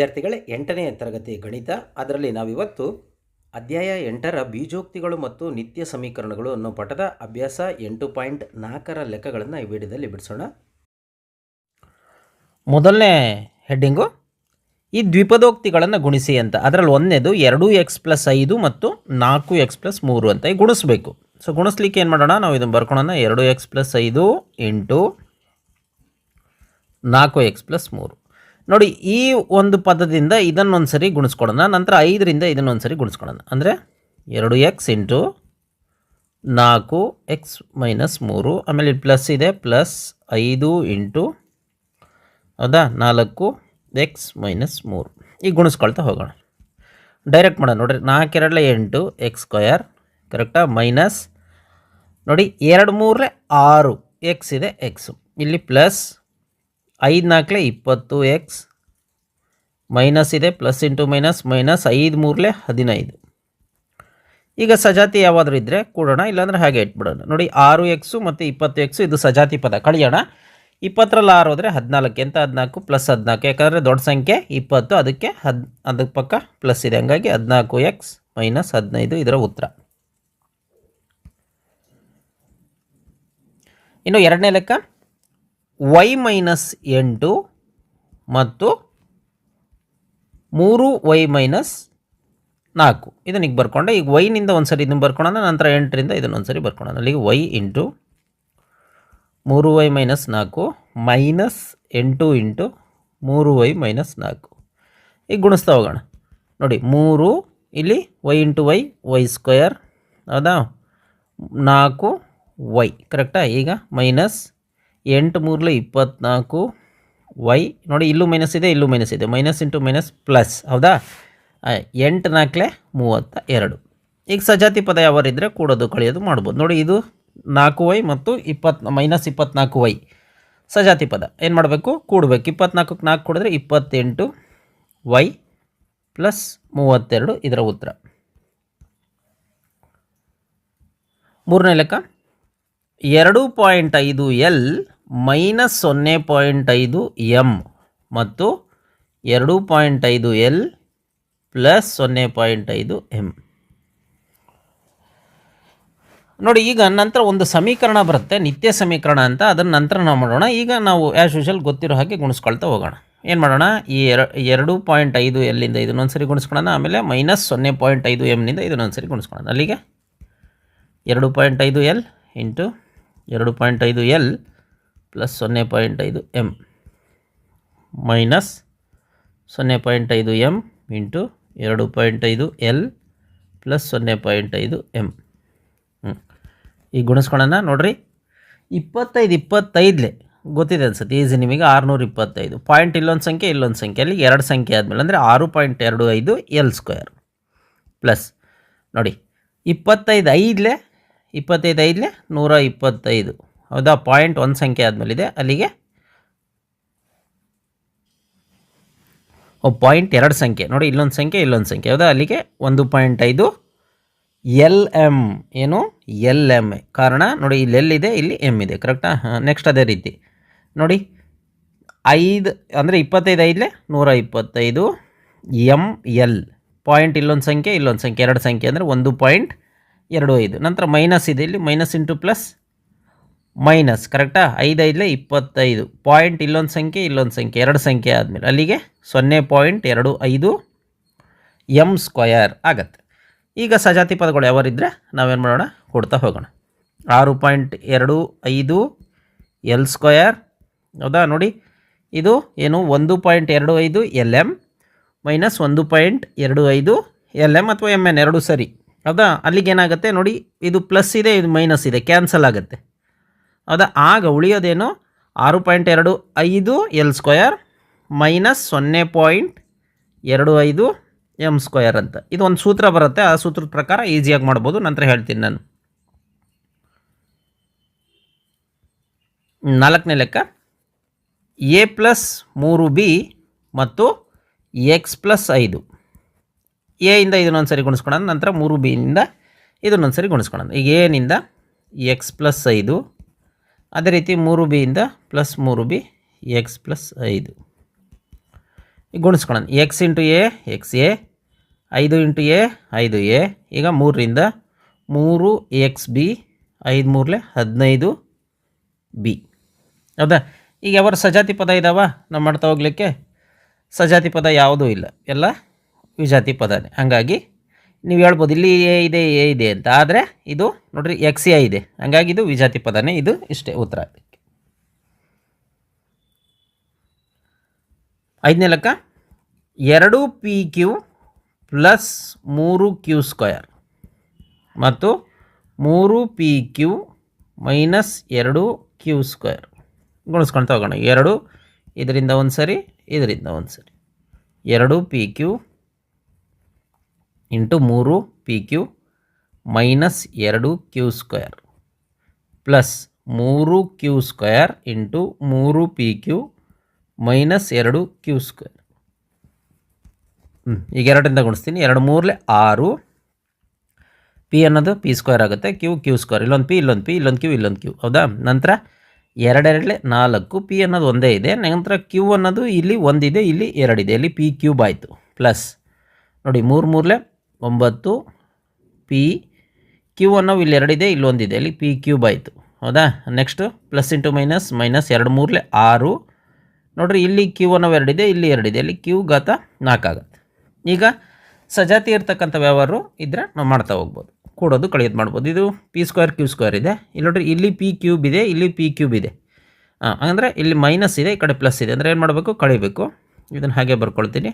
ವಿದ್ಯಾರ್ಥಿಗಳೇ ಎಂಟನೇ ತರಗತಿ ಗಣಿತ. ಅದರಲ್ಲಿ ನಾವಿವತ್ತು ಅಧ್ಯಾಯ ಎಂಟರ ಬೀಜೋಕ್ತಿಗಳು ಮತ್ತು ನಿತ್ಯ ಸಮೀಕರಣಗಳು ಅನ್ನೋ ಪಠದ ಅಭ್ಯಾಸ ಎಂಟು ಪಾಯಿಂಟ್ ನಾಲ್ಕರ ಲೆಕ್ಕಗಳನ್ನು ಈ ವಿಡಿಯೋದಲ್ಲಿ ಬಿಡಿಸೋಣ. ಮೊದಲನೇ ಹೆಡ್ಡಿಂಗು, ಈ ದ್ವಿಪದೋಕ್ತಿಗಳನ್ನು ಗುಣಿಸಿ ಅಂತ. ಅದರಲ್ಲಿ ಒಂದನೇದು ಎರಡು ಎಕ್ಸ್ ಪ್ಲಸ್ ಐದು ಮತ್ತು ನಾಲ್ಕು ಎಕ್ಸ್ ಪ್ಲಸ್ ಮೂರು ಅಂತ ಈ ಗುಣಿಸ್ಬೇಕು. ಸೊ, ಗುಣಿಸ್ಲಿಕ್ಕೆ ಏನು ಮಾಡೋಣ? ನಾವು ಇದನ್ನು ಬರ್ಕೊಳ್ಳೋಣ ಎರಡು ಎಕ್ಸ್ ಪ್ಲಸ್ ಐದು ಎಂಟು ನಾಲ್ಕು ಎಕ್ಸ್ ಪ್ಲಸ್ ಮೂರು. ನೋಡಿ, ಈ ಒಂದು ಪದದಿಂದ ಇದನ್ನೊಂದು ಸರಿ ಗುಣಿಸ್ಕೊಡೋಣ, ನಂತರ ಐದರಿಂದ ಇದನ್ನೊಂದು ಸರಿ ಗುಣಿಸ್ಕೊಡೋಣ. ಅಂದರೆ ಎರಡು ಎಕ್ಸ್ ಇಂಟು ನಾಲ್ಕು ಎಕ್ಸ್ ಮೈನಸ್ ಮೂರು, ಆಮೇಲೆ ಪ್ಲಸ್ ಇದೆ ಪ್ಲಸ್ ಐದು ಇಂಟು ಹೌದಾ, ನಾಲ್ಕು ಎಕ್ಸ್ ಮೈನಸ್ ಮೂರು. ಈಗ ಗುಣಿಸ್ಕೊಳ್ತಾ ಹೋಗೋಣ. ಡೈರೆಕ್ಟ್ ಮಾಡೋಣ, ನೋಡಿರಿ, ನಾಲ್ಕೆರಡಲೆ ಎಂಟು ಎಕ್ಸ್ ಸ್ಕ್ವಯರ್ ಕರೆಕ್ಟಾ ಮೈನಸ್ ನೋಡಿ, ಎರಡು ಮೂರಲೆ ಆರು ಎಕ್ಸ್ ಇದೆ ಎಕ್ಸು ಇಲ್ಲಿ ಪ್ಲಸ್ ಐದು ನಾಲ್ಕಲೆ ಇಪ್ಪತ್ತು ಎಕ್ಸ್ ಮೈನಸ್ ಇದೆ ಪ್ಲಸ್ ಇಂಟು ಮೈನಸ್ ಮೈನಸ್ ಐದು ಮೂರಲೆ ಹದಿನೈದು. ಈಗ ಸಜಾತಿ ಯಾವಾದರೂ ಇದ್ದರೆ ಕೊಡೋಣ, ಇಲ್ಲಾಂದರೆ ಹಾಗೆ ಇಟ್ಬಿಡೋಣ. ನೋಡಿ, ಆರು ಎಕ್ಸು ಮತ್ತು ಇಪ್ಪತ್ತು ಎಕ್ಸು, ಇದು ಸಜಾತಿ ಪದ. ಕಳಿಯೋಣ. ಇಪ್ಪತ್ತರಲ್ಲಿ ಆರು ಹೋದರೆ ಹದಿನಾಲ್ಕು. ಎಂತ ಹದಿನಾಲ್ಕು? ಪ್ಲಸ್ ಹದಿನಾಲ್ಕು. ಯಾಕಂದರೆ ದೊಡ್ಡ ಸಂಖ್ಯೆ, ಇಪ್ಪತ್ತು, ಅದಕ್ಕೆ ಹದ್, ಅದಕ್ಕೆ ಪಕ್ಕ ಪ್ಲಸ್ ಇದೆ. ಹಂಗಾಗಿ ಹದಿನಾಲ್ಕು ಎಕ್ಸ್ ಮೈನಸ್ ಹದಿನೈದು, ಇದರ ಉತ್ತರ. ಇನ್ನು ಎರಡನೇ ಲೆಕ್ಕ ವೈ ಮೈನಸ್ ಎಂಟು ಮತ್ತು ಮೂರು ವೈ ಮೈನಸ್ ನಾಲ್ಕು. ಇದನ್ನ ಈಗ ಬರ್ಕೊಂಡೆ. ಈಗ ವೈನಿಂದ ಒಂದು ಸರಿ ಇದನ್ನು ಬರ್ಕೊಳ್ಳೋಣ ನಂತರ ಎಂಟರಿಂದ ಇದನ್ನು ಒಂದು ಸರಿ ಬರ್ಕೊಳ್ಳೋಣ ಅಲ್ಲಿಗೆ ವೈ ಇಂಟು ಮೂರು ವೈ ಮೈನಸ್ ನಾಲ್ಕು ಮೈನಸ್ ಎಂಟು ಇಂಟು ಮೂರು ವೈ ಮೈನಸ್ ನಾಲ್ಕು. ಈಗ ಗುಣಿಸ್ತಾ ಹೋಗೋಣ. ನೋಡಿ, ಮೂರು ಇಲ್ಲಿ y into y y square ಹೌದಾ? ನಾಲ್ಕು ವೈ, ಕರೆಕ್ಟಾ? ಈಗ ಮೈನಸ್ ಎಂಟು ಮೂರಲೆ ಇಪ್ಪತ್ತ್ನಾಲ್ಕು ವೈ ನೋಡಿ ಇಲ್ಲೂ ಮೈನಸ್ ಇದೆ, ಇಲ್ಲೂ ಮೈನಸ್ ಇದೆ. ಮೈನಸ್ ಇಂಟು ಮೈನಸ್ ಪ್ಲಸ್ ಹೌದಾ? ಎಂಟು ನಾಲ್ಕಲೆ ಮೂವತ್ತ ಎರಡು. ಈಗ ಸಜಾತಿ ಪದ ಯಾವರಿದ್ದರೆ ಕೂಡೋದು, ಕಳೆಯೋದು ಮಾಡ್ಬೋದು. ನೋಡಿ ಇದು ನಾಲ್ಕು ವೈ ಮತ್ತು ಇಪ್ಪತ್ತು ಮೈನಸ್ ಇಪ್ಪತ್ನಾಲ್ಕು ವೈ ಸಜಾತಿ ಪದ. ಏನು ಮಾಡಬೇಕು? ಕೂಡಬೇಕು. ಇಪ್ಪತ್ನಾಲ್ಕಕ್ಕೆ ನಾಲ್ಕು ಕೂಡಿದ್ರೆ ಇಪ್ಪತ್ತೆಂಟು ವೈ ಪ್ಲಸ್ ಮೂವತ್ತೆರಡು ಇದರ ಉತ್ತರ. ಮೂರನೇ ಲೆಕ್ಕ. ಎರಡು ಪಾಯಿಂಟ್ ಐದು ಎಲ್ ಮೈನಸ್ ಸೊನ್ನೆ ಪಾಯಿಂಟ್ ಐದು ಎಂ ಮತ್ತು ಎರಡು ಪಾಯಿಂಟ್ ಐದು ಎಲ್ ಪ್ಲಸ್ ಸೊನ್ನೆ ಪಾಯಿಂಟ್ ಐದು ಎಂ ನೋಡಿ, ಈಗ ನಂತರ ಒಂದು ಸಮೀಕರಣ ಬರುತ್ತೆ, ನಿತ್ಯ ಸಮೀಕರಣ ಅಂತ. ಅದನ್ನು ನಂತರ ನಾವು ಮಾಡೋಣ. ಈಗ ನಾವು ಆ್ಯಸ್ ಯೂಶಲ್ ಗೊತ್ತಿರೋ ಹಾಗೆ ಗುಣಿಸ್ಕೊಳ್ತಾ ಹೋಗೋಣ. ಏನು ಮಾಡೋಣ? ಈ ಎರ, ಎರಡು ಪಾಯಿಂಟ್ ಐದು ಎಲ್ಲಿಂದ ಇದನ್ನೊಂದು ಸರಿ ಗುಣಿಸ್ಕೊಳ್ಳೋಣ ಆಮೇಲೆ ಮೈನಸ್ ಸೊನ್ನೆ ಪಾಯಿಂಟ್ ಐದು ಎಮ್ನಿಂದ ಇದನ್ನೊಂದು ಸರಿ ಗುಣಿಸ್ಕೊಳ್ಳೋಣ ಅಲ್ಲಿಗೆ? ಎರಡು ಪಾಯಿಂಟ್ ಐದು ಎಲ್ ಇಂಟು ಎರಡು ಪಾಯಿಂಟ್ ಐದು ಎಲ್ ಪ್ಲಸ್ ಸೊನ್ನೆ ಪಾಯಿಂಟ್ ಐದು ಎಂ ಮೈನಸ್ ಸೊನ್ನೆ ಪಾಯಿಂಟ್ ಐದು ಎಂ ಇಂಟು ಎರಡು ಪಾಯಿಂಟ್ ಐದು ಎಲ್ ಪ್ಲಸ್ ಸೊನ್ನೆ ಪಾಯಿಂಟ್ ಐದು ಎಂ ಈಗ ಗುಣಿಸ್ಕೊಳ್ಳೋಣ ನೋಡ್ರಿ. ಇಪ್ಪತ್ತೈದು, ಇಪ್ಪತ್ತೈದಲೇ ಗೊತ್ತಿದೆ ಅನ್ಸುತ್ತೆ, ಈಸಿ ನಿಮಗೆ ಆರುನೂರ ಇಪ್ಪತ್ತೈದು ಪಾಯಿಂಟ್ ಇಲ್ಲೊಂದು ಸಂಖ್ಯೆ ಇಲ್ಲೊಂದು ಸಂಖ್ಯೆ. ಅಲ್ಲಿ ಎರಡು ಸಂಖ್ಯೆ ಆದಮೇಲೆ ಅಂದರೆ ಆರು ಪಾಯಿಂಟ್ ಎರಡು ಐದು ಎಲ್ ಸ್ಕ್ವೇರ್ ಪ್ಲಸ್ ನೋಡಿ, ಇಪ್ಪತ್ತೈದು ಐದಲೇ ಇಪ್ಪತ್ತೈದು ಐದಲೇ ನೂರ ಇಪ್ಪತ್ತೈದು. ಹೌದಾ? ಪಾಯಿಂಟ್ ಒಂದು ಸಂಖ್ಯೆ ಆದಮೇಲಿದೆ. ಅಲ್ಲಿಗೆ? ಓ ಪಾಯಿಂಟ್ ಎರಡು ಸಂಖ್ಯೆ. ನೋಡಿ, ಇಲ್ಲೊಂದು ಸಂಖ್ಯೆ ಇಲ್ಲೊಂದು ಸಂಖ್ಯೆ. ಹೌದಾ? ಅಲ್ಲಿಗೆ ಒಂದು ಪಾಯಿಂಟ್ ಐದು. ಎಲ್ ಎಂ ಏನು? ಎಲ್ ಎಂ ಕಾರಣ, ನೋಡಿ, ಇಲ್ಲಿ ಎಲ್ಲಿದೆ ಇಲ್ಲಿ ಎಂ ಇದೆ ಕರೆಕ್ಟಾ ನೆಕ್ಸ್ಟ್ ಅದೇ ರೀತಿ. ನೋಡಿ, ಐದು, ಅಂದರೆ ಇಪ್ಪತ್ತೈದು ಐದಲೇ? ನೂರ ಇಪ್ಪತ್ತೈದು. ಎಂ ಎಲ್ ಪಾಯಿಂಟ್ ಇಲ್ಲೊಂದು ಸಂಖ್ಯೆ ಇಲ್ಲೊಂದು ಸಂಖ್ಯೆ. ಎರಡು ಸಂಖ್ಯೆ ಅಂದರೆ ಒಂದು ಪಾಯಿಂಟ್ ಎರಡು ಐದು. ನಂತರ ಮೈನಸ್ ಇದೆ ಇಲ್ಲಿ ಮೈನಸ್ ಇಂಟು ಪ್ಲಸ್ ಮೈನಸ್, ಕರೆಕ್ಟಾ? ಐದು ಐದಲೇ ಇಪ್ಪತ್ತೈದು. ಪಾಯಿಂಟ್ ಇಲ್ಲೊಂದು ಸಂಖ್ಯೆ ಇಲ್ಲೊಂದು ಸಂಖ್ಯೆ. ಎರಡು ಸಂಖ್ಯೆ ಆದಮೇಲೆ ಅಲ್ಲಿಗೆ ಸೊನ್ನೆ ಪಾಯಿಂಟ್ ಎರಡು ಐದು ಎಂ ಸ್ಕ್ವಯರ್ ಆಗತ್ತೆ. ಈಗ ಸಜಾತಿ ಪದಗಳು ಯಾವರಿದ್ದರೆ ನಾವೇನು ಮಾಡೋಣ? ಕೊಡ್ತಾ ಹೋಗೋಣ. ಆರು ಪಾಯಿಂಟ್ ಎರಡು ಐದು ಎಲ್ ಸ್ಕ್ವಯರ್ ಹೌದಾ? ನೋಡಿ, ಇದು ಏನು? ಒಂದು ಪಾಯಿಂಟ್ ಎರಡು ಐದು ಎಲ್ ಎಂ ಮೈನಸ್ ಒಂದು ಪಾಯಿಂಟ್ ಎರಡು ಐದು ಎಲ್ ಎಂ ಅಥವಾ ಎಂ ಎನ್, ಎರಡು ಸರಿ. ಹೌದಾ? ಅಲ್ಲಿಗೇನಾಗುತ್ತೆ? ನೋಡಿ, ಇದು ಪ್ಲಸ್ ಇದೆ, ಇದು ಮೈನಸ್ ಇದೆ. ಕ್ಯಾನ್ಸಲ್ ಆಗುತ್ತೆ. ಹೌದಾ? ಆಗ ಉಳಿಯೋದೇನು? ಆರು ಪಾಯಿಂಟ್ ಎರಡು ಐದು ಎಲ್ ಸ್ಕ್ವಯರ್ ಮೈನಸ್ ಸೊನ್ನೆ ಪಾಯಿಂಟ್ ಎರಡು ಐದು ಎಂ ಸ್ಕ್ವಯರ್ ಅಂತ. ಇದು ಒಂದು ಸೂತ್ರ ಬರುತ್ತೆ. ಆ ಸೂತ್ರದ ಪ್ರಕಾರ ಈಸಿಯಾಗಿ ಮಾಡ್ಬೋದು. ನಂತರ ಹೇಳ್ತೀನಿ ನಾನು. ನಾಲ್ಕನೇ ಲೆಕ್ಕ. ಎ ಪ್ಲಸ್ ಮೂರು ಬಿ ಮತ್ತು ಎಕ್ಸ್ ಪ್ಲಸ್ ಐದು. ಎ ಇಂದ ಇದನ್ನೊಂದು ಸರಿ ಗುಣಿಸ್ಕೊಳ್ಳೋಣ ನಂತರ ಮೂರು ಬಿಯಿಂದ ಇದನ್ನೊಂದ್ಸರಿ ಗುಣಿಸ್ಕೊಳ್ಳೋಣ ಈಗ ಎನಿಂದ ಎಕ್ಸ್ ಪ್ಲಸ್ ಐದು ಅದೇ ರೀತಿ ಮೂರು ಬಿಯಿಂದ ಪ್ಲಸ್ ಮೂರು ಬಿ ಎಕ್ಸ್ ಪ್ಲಸ್ ಐದು. ಈಗ ಗುಣಿಸ್ಕೊಳ್ಳೋಣ. X into A x A ಐದು ಇಂಟು ಎ ಐದು ಎ ಈಗ ಮೂರರಿಂದ ಮೂರು ಎಕ್ಸ್ ಬಿ ಐದು ಮೂರಲೆ ಹದಿನೈದು ಬಿ ಹೌದಾ? ಈಗ ಯಾವ ಸಜಾತಿ ಪದ ಇದ್ದಾವ ನಾವು ಮಾಡ್ತಾ ಹೋಗ್ಲಿಕ್ಕೆ ಸಜಾತಿ ಪದ ಯಾವುದೂ ಇಲ್ಲ. ಎಲ್ಲ ವಿಜಾತಿ ಪದನೇ. ಹಾಗಾಗಿ ನೀವು ಹೇಳ್ಬೋದು ಇಲ್ಲಿ ಎ ಇದೆ ಎ ಇದೆ ಅಂತ. ಆದರೆ ಇದು ನೋಡ್ರಿ ಎಕ್ಸ್ ಎ ಇದೆ. ಹಾಗಾಗಿ ಇದು ವಿಜಾತಿ ಪದನೇ, ಇದು ಇಷ್ಟೇ ಉತ್ತರ ಇದಕ್ಕೆ ಐದನೇ ಲೆಕ್ಕ. ಎರಡು ಪಿ ಕ್ಯೂ ಪ್ಲಸ್ ಮೂರು ಕ್ಯೂ ಸ್ಕ್ವಯರ್ ಮತ್ತು ಮೂರು ಪಿ ಕ್ಯೂ ಮೈನಸ್ ಎರಡು ಕ್ಯೂ ಸ್ಕ್ವಯರ್ ಗುಣಿಸ್ಕೊಳ್ತಾ ಹೋಗೋಣ ಎರಡು, ಇದರಿಂದ ಒಂದು ಸರಿ ಇದರಿಂದ ಒಂದು ಸರಿ ಎರಡು ಪಿ ಕ್ಯೂ ಇಂಟು ಮೂರು ಪಿ ಕ್ಯೂ ಮೈನಸ್ ಎರಡು ಕ್ಯೂ ಸ್ಕ್ವೇರ್ ಪ್ಲಸ್ ಮೂರು ಕ್ಯೂ ಸ್ಕ್ವೇರ್ ಇಂಟು ಮೂರು ಪಿ ಕ್ಯೂ ಮೈನಸ್ ಎರಡು ಕ್ಯೂ ಸ್ಕ್ವೇರ್. ಹ್ಞೂ ಈಗ ಎರಡರಿಂದ ಗುಣಿಸ್ತೀನಿ. ಎರಡು ಮೂರಲೆ ಆರು. ಪಿ ಅನ್ನೋದು ಪಿ ಸ್ಕ್ವೇರ್ ಆಗುತ್ತೆ. Q Q square. ಇಲ್ಲೊಂದು ಪಿ ಇಲ್ಲೊಂದು ಪಿ, ಇಲ್ಲೊಂದು ಕ್ಯೂ ಇಲ್ಲೊಂದು ಕ್ಯೂ. ಹೌದಾ? ನಂತರ ಎರಡೆರಡಲೆ ನಾಲ್ಕು. ಪಿ ಅನ್ನೋದು ಒಂದೇ ಇದೆ. ನಂತರ ಕ್ಯೂ ಅನ್ನೋದು ಇಲ್ಲಿ ಒಂದಿದೆ, ಇಲ್ಲಿ ಎರಡಿದೆ. ಇಲ್ಲಿ ಪಿ ಕ್ಯೂಬ್ ಆಯಿತು. ಪ್ಲಸ್ ನೋಡಿ, ಮೂರು ಮೂರಲೆ ಒಂಬತ್ತು ಪಿ ಕ್ಯೂ ಅನ್ನೋವು ಇಲ್ಲಿ ಎರಡಿದೆ ಇಲ್ಲೊಂದಿದೆ ಇಲ್ಲಿ ಪಿ ಕ್ಯೂಬ್ ಆಯಿತು ಹೌದಾ? Next plus into minus minus ಎರಡು ಮೂರಲೆ ಆರು. ನೋಡಿರಿ, ಇಲ್ಲಿ ಕ್ಯೂ ಅನ್ನೋ ಎರಡಿದೆ, ಇಲ್ಲಿ ಎರಡಿದೆ. ಇಲ್ಲಿ ಕ್ಯೂ ಗಾತ ನಾಲ್ಕಾಗತ್ತೆ ಈಗ ಸಜಾತಿ ಇರ್ತಕ್ಕಂಥ ವ್ಯವಹಾರ ಇದ್ದರೆ ನಾವು ಮಾಡ್ತಾ ಹೋಗ್ಬೋದು. ಕೂಡೋದು ಕಳೆಯೋದು ಮಾಡ್ಬೋದು. ಇದು ಪಿ ಸ್ಕ್ವೇರ್ ಕ್ಯೂ ಸ್ಕ್ವೇರ್ ಇದೆ. ಇಲ್ಲಿ ನೋಡ್ರಿ, ಇಲ್ಲಿ ಪಿ ಕ್ಯೂಬ್ ಇದೆ ಇಲ್ಲಿ ಪಿ ಕ್ಯೂಬ್ ಇದೆ ಹಾಂ ಅಂದರೆ ಇಲ್ಲಿ ಮೈನಸ್ ಇದೆ, ಈ ಕಡೆ ಪ್ಲಸ್ ಇದೆ. ಅಂದರೆ ಏನು ಮಾಡಬೇಕು? ಕಳಿಬೇಕು. ಇದನ್ನು ಹಾಗೆ ಬರ್ಕೊಳ್ತೀನಿ.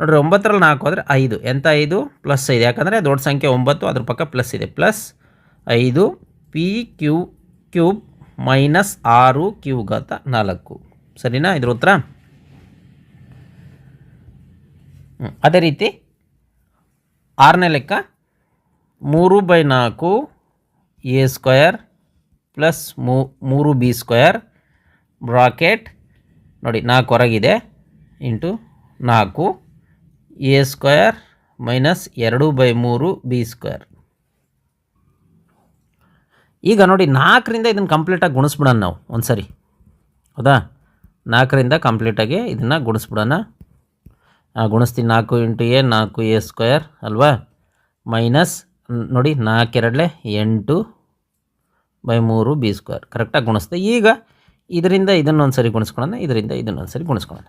ನೋಡಿರಿ ಒಂಬತ್ತರಲ್ಲಿ ನಾಲ್ಕು ಹೋದರೆ ಐದು. ಎಂಥ ಐದು? ಪ್ಲಸ್ ಐದು. ಯಾಕಂದರೆ ದೊಡ್ಡ ಸಂಖ್ಯೆ ಒಂಬತ್ತು, ಅದ್ರ ಪಕ್ಕ ಪ್ಲಸ್ ಇದೆ. ಪ್ಲಸ್ ಐದು, ಪಿ ಕ್ಯೂ ಕ್ಯೂಬ್ ಮೈನಸ್ ಆರು ಕ್ಯೂ ಘಾತ ನಾಲ್ಕು. ಸರಿನಾ? ಇದ್ರ ಉತ್ತರ? ಅದೇ ರೀತಿ ಆರನೇ ಲೆಕ್ಕ ಮೂರು ಬೈ ನಾಲ್ಕು ಎ ಸ್ಕ್ವಯರ್ ಪ್ಲಸ್ ಮೂರು ಬಿ ಸ್ಕ್ವಯರ್ ಬ್ರಾಕೆಟ್ ನೋಡಿ ನಾಲ್ಕು ಹೊರಗಿದೆ. ಇಂಟು ನಾಲ್ಕು. ಎ ಸ್ಕ್ವಯರ್ ಮೈನಸ್ ಎರಡು ಬೈ ಮೂರು ಬಿ ಸ್ಕ್ವೇರ್. ಈಗ ನೋಡಿ, ನಾಲ್ಕರಿಂದ ಇದನ್ನು ಕಂಪ್ಲೀಟಾಗಿ ಗುಣಿಸ್ಬಿಡೋಣ ನಾವು ಒಂದು ಸರಿ ಹೌದಾ? ನಾಲ್ಕರಿಂದ ಕಂಪ್ಲೀಟಾಗಿ ಇದನ್ನು ಗುಣಿಸ್ಬಿಡೋಣ. ಗುಣಿಸ್ತೀನಿ. ನಾಲ್ಕು ಇಂಟು ಎ, ನಾಲ್ಕು ಎ ಸ್ಕ್ವೇರ್, ಅಲ್ವಾ? ಮೈನಸ್, ನೋಡಿ, ನಾಲ್ಕೆರಡಲೆ ಎಂಟು ಬೈ ಮೂರು ಬಿ ಸ್ಕ್ವೇರ್. ಕರೆಕ್ಟಾಗಿ ಗುಣಿಸ್ದೆ. ಈಗ ಇದರಿಂದ ಇದನ್ನೊಂದು ಸರಿ ಗುಣಿಸ್ಕೊಳ್ಳೋಣ ಇದರಿಂದ ಇದನ್ನೊಂದು ಸರಿ ಗುಣಿಸ್ಕೊಳ್ಳೋಣ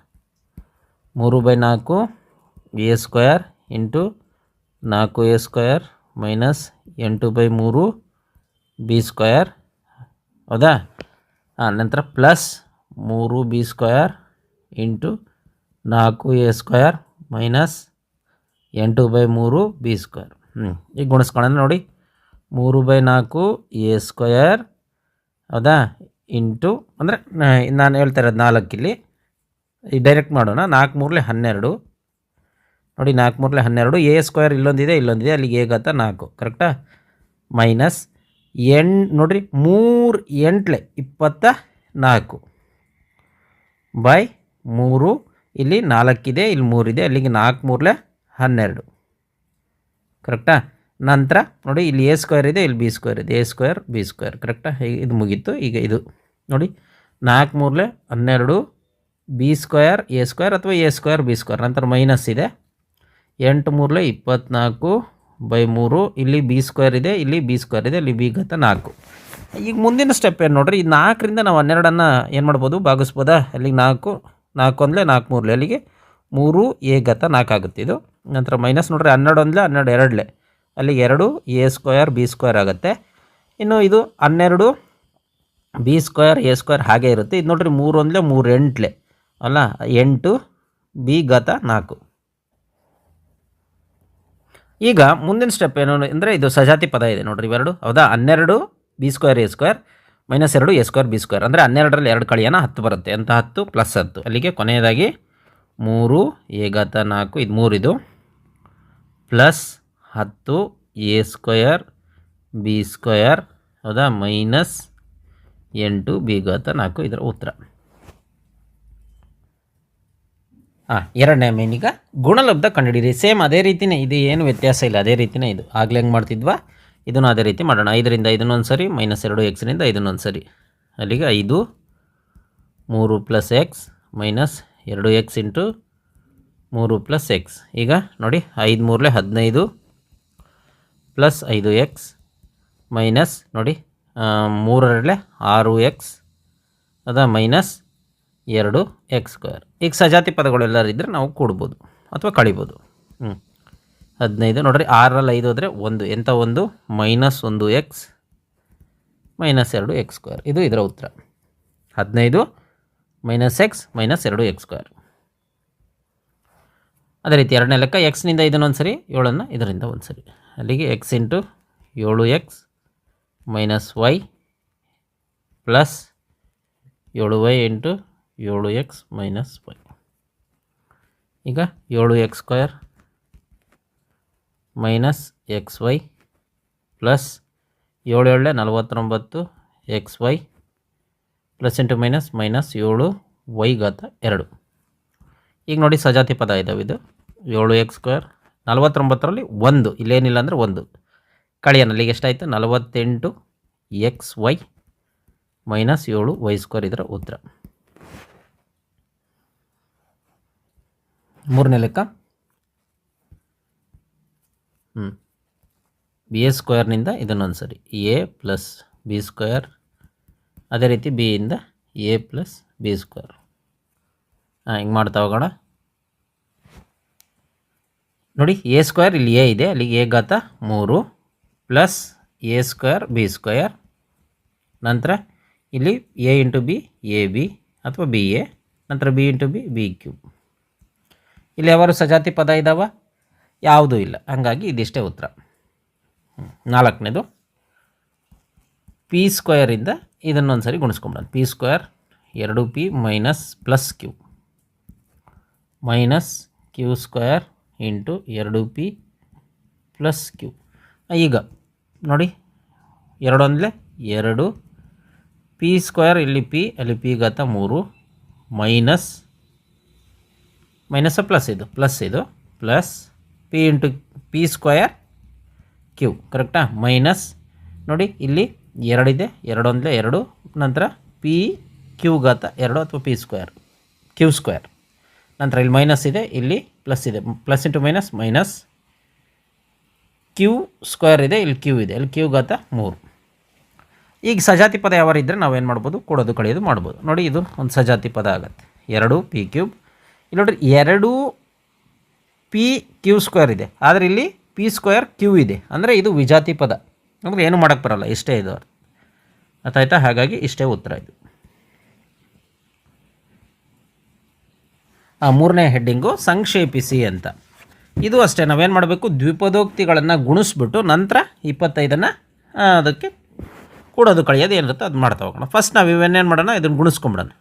ಮೂರು ಬೈ ನಾಲ್ಕು ಎ ಸ್ಕ್ವೇರ್ ಇಂಟು ನಾಲ್ಕು ಎ ಸ್ಕ್ವೇರ್ ಮೈನಸ್ ಎಂಟು ಬೈ ಮೂರು ಬಿ ಸ್ಕ್ವೇರ್ ಹೌದಾ? ಹಾಂ ನಂತರ ಪ್ಲಸ್ ಮೂರು ಬಿ ಸ್ಕ್ವಯರ್ ಇಂಟು ನಾಲ್ಕು ಎ ಸ್ಕ್ವಯರ್ ಮೈನಸ್ ಎಂಟು ಬೈ ಮೂರು ಬಿ ಸ್ಕ್ವಯರ್ ಹ್ಞೂ ಈಗ ಗುಣಿಸ್ಕೊಳ್ಳೋಣ ನೋಡಿ. ಮೂರು ಬೈ ನಾಲ್ಕು ಎ ಸ್ಕ್ವಯರ್ ಹೌದಾ? ಇಂಟು ಅಂದರೆ ನಾನು ಹೇಳ್ತಾ ಇರೋದು ನಾಲ್ಕಿಲ್ಲಿ. ಈಗ ಡೈರೆಕ್ಟ್ ಮಾಡೋಣ. ನಾಲ್ಕು ಮೂರಲೆ ಹನ್ನೆರಡು. ನೋಡಿ ನಾಲ್ಕು ಮೂರಲೆ ಹನ್ನೆರಡು, ಎ ಸ್ಕ್ವೇರ್ ಇಲ್ಲೊಂದಿದೆ ಇಲ್ಲೊಂದಿದೆ, ಅಲ್ಲಿಗೆ ಹೇಗತ್ತ ನಾಲ್ಕು, ಕರೆಕ್ಟಾ? ಮೈನಸ್ ಎಂಟು ನೋಡಿರಿ, ಮೂರು ಎಂಟ್ಲೆ ಇಪ್ಪತ್ತ ನಾಲ್ಕು ಬೈ ಮೂರು, ಇಲ್ಲಿ ನಾಲ್ಕಿದೆ, ಇಲ್ಲಿ ಮೂರಿದೆ, ಅಲ್ಲಿಗೆ ನಾಲ್ಕು ಮೂರಲೆ ಹನ್ನೆರಡು, ಕರೆಕ್ಟಾ? ನಂತರ ನೋಡಿ ಇಲ್ಲಿ ಎ ಸ್ಕ್ವೇರ್ ಇದೆ, ಇಲ್ಲಿ ಬಿ ಸ್ಕ್ವೇರ್ ಇದೆ, ಎ ಸ್ಕ್ವೇರ್, ಬಿ ಸ್ಕ್ವೇರ್, ಕರೆಕ್ಟಾ? ಇದು ಮುಗೀತು, ಈಗ ಇದು, ನೋಡಿ, ನಾಲ್ಕು ಮೂರಲೆ ಹನ್ನೆರಡು, ಬಿ ಸ್ಕ್ವೇರ್, ಎ ಸ್ಕ್ವೇರ್ ಅಥವಾ ಎ ಸ್ಕ್ವೇರ್, ಬಿ ಸ್ಕ್ವೇರ್, ನಂತರ ಮೈನಸ್ ಇದೆ. ಎಂಟು ಮೂರಲೆ ಇಪ್ಪತ್ತ್ನಾಲ್ಕು ಬೈ ಮೂರು. ಇಲ್ಲಿ ಬಿ ಸ್ಕ್ವೇರ್ ಇದೆ, ಇಲ್ಲಿ ಬಿ ಸ್ಕ್ವೇರ್ ಇದೆ, ಇಲ್ಲಿ ಬಿ ಗತ ನಾಲ್ಕು. ಈಗ ಮುಂದಿನ ಸ್ಟೆಪ್ ಏನು ನೋಡ್ರಿ? ಈ ನಾಲ್ಕರಿಂದ ನಾವು ಹನ್ನೆರಡನ್ನು ಏನು ಮಾಡ್ಬೋದು? ಭಾಗಿಸ್ಬೋದಾ? ಅಲ್ಲಿಗೆ ನಾಲ್ಕು ನಾಲ್ಕು ಒಂದಲೇ, ನಾಲ್ಕು ಮೂರಲೆ ಅಲ್ಲಿಗೆ ಮೂರು, ಎ ಗತ ನಾಲ್ಕು ಆಗುತ್ತೆ ಇದು. ನಂತರ ಮೈನಸ್ ನೋಡ್ರಿ, ಹನ್ನೆರಡು ಒಂದಲೆ, ಹನ್ನೆರಡು ಎರಡಲೆ. ಅಲ್ಲಿಗೆ ಎರಡು, ಎ ಸ್ಕ್ವೇರ್, ಬಿ ಸ್ಕ್ವೇರ್ ಆಗುತ್ತೆ. ಇನ್ನು ಇದು ಹನ್ನೆರಡು, ಬಿ ಸ್ಕ್ವೇರ್, ಎ ಸ್ಕ್ವೇರ್ ಹಾಗೆ ಇರುತ್ತೆ. ಇದು ನೋಡ್ರಿ ಮೂರು ಒಂದಲೇ ಮೂರು ಎಂಟಲೆ ಅಲ್ಲ, ಎಂಟು, ಬಿ ಗತ ನಾಲ್ಕು. ಈಗ ಮುಂದಿನ ಸ್ಟೆಪ್ ಏನು ಅಂದರೆ ಇದು ಸಜಾತಿ ಪದ ಇದೆ ನೋಡ್ರಿ ಇವೆರಡು. ಹೌದಾ? ಹನ್ನೆರಡು B square A square minus ಎರಡು ಎ ಸ್ಕ್ವೇರ್ ಬಿ ಸ್ಕ್ವೇರ್ ಅಂದರೆ ಹನ್ನೆರಡರಲ್ಲಿ ಎರಡು ಕಳಿಯೋಣ ಹತ್ತು ಬರುತ್ತೆ. ಅಂತ ಹತ್ತು? ಪ್ಲಸ್ ಹತ್ತು. ಅಲ್ಲಿಗೆ ಕೊನೆಯದಾಗಿ ಮೂರು ಏಗತ ನಾಲ್ಕು, ಇದು ಮೂರಿದು ಪ್ಲಸ್ ಹತ್ತು ಎ ಸ್ಕ್ವಯರ್ ಬಿ ಸ್ಕ್ವಯರ್ ಹೌದಾ? ಮೈನಸ್ ಎಂಟು ಬಿ ಘಾತ ನಾಲ್ಕು ಇದರ ಉತ್ತರ. ಹಾಂ, ಎರಡನೇ ಮೇನೀಗ ಗುಣಲಬ್ಧ ಕಂಡುಹಿಡಿಯಿರಿ. ಸೇಮ್ ಅದೇ ರೀತಿಯೇ ಇದು ಏನು ವ್ಯತ್ಯಾಸ ಇಲ್ಲ, ಅದೇ ರೀತಿಯೇ ಇದು. ಆಗಲೇ ಹೆಂಗೆ ಮಾಡ್ತಿದ್ವಾ? ಇದನ್ನು ಅದೇ ರೀತಿ ಮಾಡೋಣ. ಐದರಿಂದ ಇದನ್ನೊಂದು ಸರಿ ಮೈನಸ್ ಎರಡು ಎಕ್ಸ್ನಿಂದ ಇದನ್ನೊಂದು ಸರಿ ಅಲ್ಲಿಗೆ ಐದು, ಮೂರು ಪ್ಲಸ್ ಎಕ್ಸ್ ಮೈನಸ್ ಎರಡು ಎಕ್ಸ್ ಇಂಟು ಮೂರು ಪ್ಲಸ್ ಎಕ್ಸ್ ಈಗ ನೋಡಿ, ಐದು ಮೂರಲೆ ಹದಿನೈದು ಪ್ಲಸ್ ಐದು ಎಕ್ಸ್ ಮೈನಸ್ ನೋಡಿ ಮೂರರಲ್ಲೇ ಆರು ಎಕ್ಸ್ ಅದ ಮೈನಸ್ ಎರಡು ಎಕ್ಸ್ ಸ್ಕ್ವೇರ್. ಈಗ ಸಜಾತಿ ಪದಗಳೆಲ್ಲರೂ ಇದ್ದರೆ ನಾವು ಕೂಡ್ಬೋದು ಅಥವಾ ಕಳಿಬೋದು. ಹ್ಞೂ ಹದಿನೈದು ನೋಡ್ರಿ ಆರಲ್ಲಿ ಐದು ಹೋದರೆ ಒಂದು. ಎಂಥ ಒಂದು? ಮೈನಸ್ ಒಂದು ಎಕ್ಸ್, ಮೈನಸ್ ಎರಡು ಎಕ್ಸ್ ಸ್ಕ್ವೇರ್. ಇದು ಇದರ ಉತ್ತರ. ಹದಿನೈದು, ಮೈನಸ್ ಎಕ್ಸ್, ಮೈನಸ್ ಎರಡು ಎಕ್ಸ್ ಸ್ಕ್ವೇರ್. ಅದೇ ರೀತಿ ಎರಡನೇ ಲೆಕ್ಕ ಎಕ್ಸ್ನಿಂದ ಇದನ್ನೊಂದು ಸರಿ ಏಳನ್ನು ಇದರಿಂದ ಒಂದು ಸರಿ ಅಲ್ಲಿಗೆ ಎಕ್ಸ್ ಇಂಟು ಏಳು ಎಕ್ಸ್, ಮೈನಸ್ ವೈ, ಪ್ಲಸ್ ಏಳು ವೈ ಇಂಟು ಏಳು ಎಕ್ಸ್ ಮೈನಸ್ ವೈ. ಈಗ ಏಳು x square minus x y plus ಏಳು ಏಳೆ ನಲವತ್ತೊಂಬತ್ತು x y plus into minus minus ಏಳು ವೈ ಗಾತ ಎರಡು. ಈಗ ನೋಡಿ ಸಜಾತಿ ಪದ ಇದ್ದಾವೆ ಇದು. ಏಳು ಎಕ್ಸ್ ಸ್ಕ್ವೇರ್ ನಲವತ್ತೊಂಬತ್ತರಲ್ಲಿ ಒಂದು, ಇಲ್ಲೇನಿಲ್ಲ ಅಂದರೆ ಒಂದು. ಕಳೆಯನಲ್ಲಿ ಅಲ್ಲಿಗೆ ಎಷ್ಟಾಯಿತು? ನಲವತ್ತೆಂಟು ಎಕ್ಸ್ ವೈ ಮೈನಸ್ ಏಳು ವೈ ಸ್ಕ್ವೇರ್ ಇದರ ಉತ್ತರ. ಮೂರನೇ ಲೆಕ್ಕ. ಹ್ಞೂ ಬಿ ಎ ಸ್ಕ್ವೇರ್ನಿಂದ ಇದನ್ನೊಂದು ಸರಿ ಎ ಪ್ಲಸ್ ಬಿ ಸ್ಕ್ವೇರ್ ಅದೇ ರೀತಿ ಬಿಯಿಂದ ಎ ಪ್ಲಸ್ ಬಿ ಸ್ಕ್ವೇರ್ ಹಾಂ ಹಿಂಗೆ ಮಾಡ್ತಾ ಹೋಗೋಣ. ನೋಡಿ ಎ ಸ್ಕ್ವೇರ್ ಇಲ್ಲಿ ಎ ಇದೆ ಅಲ್ಲಿಗೆ ಎ ಘಾತ ಮೂರು plus A square B square ನಂತರ ಇಲ್ಲಿ A into B A B ಅಥವಾ ಬಿ ಎ ನಂತರ B into B B cube ಇಲ್ಲಿ ಯಾವಾರು ಸಜಾತಿ ಪದ ಇದ್ದಾವ ಯಾವುದೂ ಇಲ್ಲ. ಹಾಗಾಗಿ ಇದಿಷ್ಟೇ ಉತ್ತರ. ನಾಲ್ಕನೇದು ಪಿ ಸ್ಕ್ವಯರಿಂದ ಇದನ್ನೊಂದು ಸರಿ ಗುಣಿಸ್ಕೊಂಬಿಡೋಣ ಪಿ ಸ್ಕ್ವೇರ್ ಎರಡು P minus plus Q minus Q square into ಎರಡು ಪಿ ಪ್ಲಸ್ ಕ್ಯೂ ಈಗ ನೋಡಿ, ಎರಡೊಂದಲೇ ಎರಡು ಪಿ ಸ್ಕ್ವೇರ್ ಇಲ್ಲಿ ಪಿ ಅಲ್ಲಿ ಪಿ ಘಾತ ಮೂರು ಮೈನಸ್ ಮೈನಸ್ ಪ್ಲಸ್ ಇದು ಪ್ಲಸ್ ಇದು, plus P into P square Q ಕರೆಕ್ಟಾ ಮೈನಸ್, ನೋಡಿ ಇಲ್ಲಿ ಎರಡಿದೆ ಎರಡೊಂದಲೇ ಎರಡು, ನಂತರ ಪಿ ಕ್ಯೂ ಘಾತ ಎರಡು ಅಥವಾ ಪಿ ಸ್ಕ್ವೇರ್ ಕ್ಯೂ ಸ್ಕ್ವೇರ್ ನಂತರ ಇಲ್ಲಿ ಮೈನಸ್ ಇದೆ, ಇಲ್ಲಿ ಪ್ಲಸ್ ಇದೆ, plus into minus minus Q square ಇದೆ, ಇಲ್ಲಿ ಕ್ಯೂ ಇದೆ, ಇಲ್ಲಿ ಕ್ಯೂ ಘಾತ ಮೂರು. ಈಗ ಸಜಾತಿ ಪದ ಯಾವ ಇದ್ದರೆ ನಾವೇನು ಮಾಡ್ಬೋದು? ಕೊಡೋದು, ಕಳೆಯೋದು ಮಾಡ್ಬೋದು. ನೋಡಿ ಇದು ಒಂದು ಸಜಾತಿ ಪದ ಆಗುತ್ತೆ. ಎರಡು ಪಿ ಕ್ಯೂಬ್ ಇಲ್ಲಿ ನೋಡ್ರಿ ಎರಡು ಪಿ ಕ್ಯೂ ಸ್ಕ್ವೇರ್ ಇದೆ. ಆದರೆ ಇಲ್ಲಿ ಪಿ ಸ್ಕ್ವೇರ್ ಕ್ಯೂ ಇದೆ. ಅಂದರೆ ಇದು ವಿಜಾತಿ ಪದ. ಅಂದರೆ ಏನು ಮಾಡೋಕ್ಕೆ ಬರೋಲ್ಲ. ಇಷ್ಟೇ ಇದು ಅರ್ಥಾಯ್ತಾ ಹಾಗಾಗಿ ಇಷ್ಟೇ ಉತ್ತರ ಇದು. ಆ ಮೂರನೇ ಹೆಡ್ಡಿಂಗು ಸಂಕ್ಷೇಪಿಸಿ ಅಂತ. ಇದು ಅಷ್ಟೇ. ನಾವೇನು ಮಾಡಬೇಕು? ದ್ವಿಪದೋಕ್ತಿಗಳನ್ನು ಗುಣಿಸ್ಬಿಟ್ಟು ನಂತರ ಇಪ್ಪತ್ತೈದನ್ನು ಅದಕ್ಕೆ ಕೂಡೋದು ಕಳೆಯೋದು ಏನಿರುತ್ತೆ ಅದು ಮಾಡ್ತಾ ಹೋಗೋಣ. ಫಸ್ಟ್ ನಾವು ಇವನ್ನೇನು ಮಾಡೋಣ? ಇದನ್ನು ಗುಣಿಸ್ಕೊಂಬಿಡೋಣ.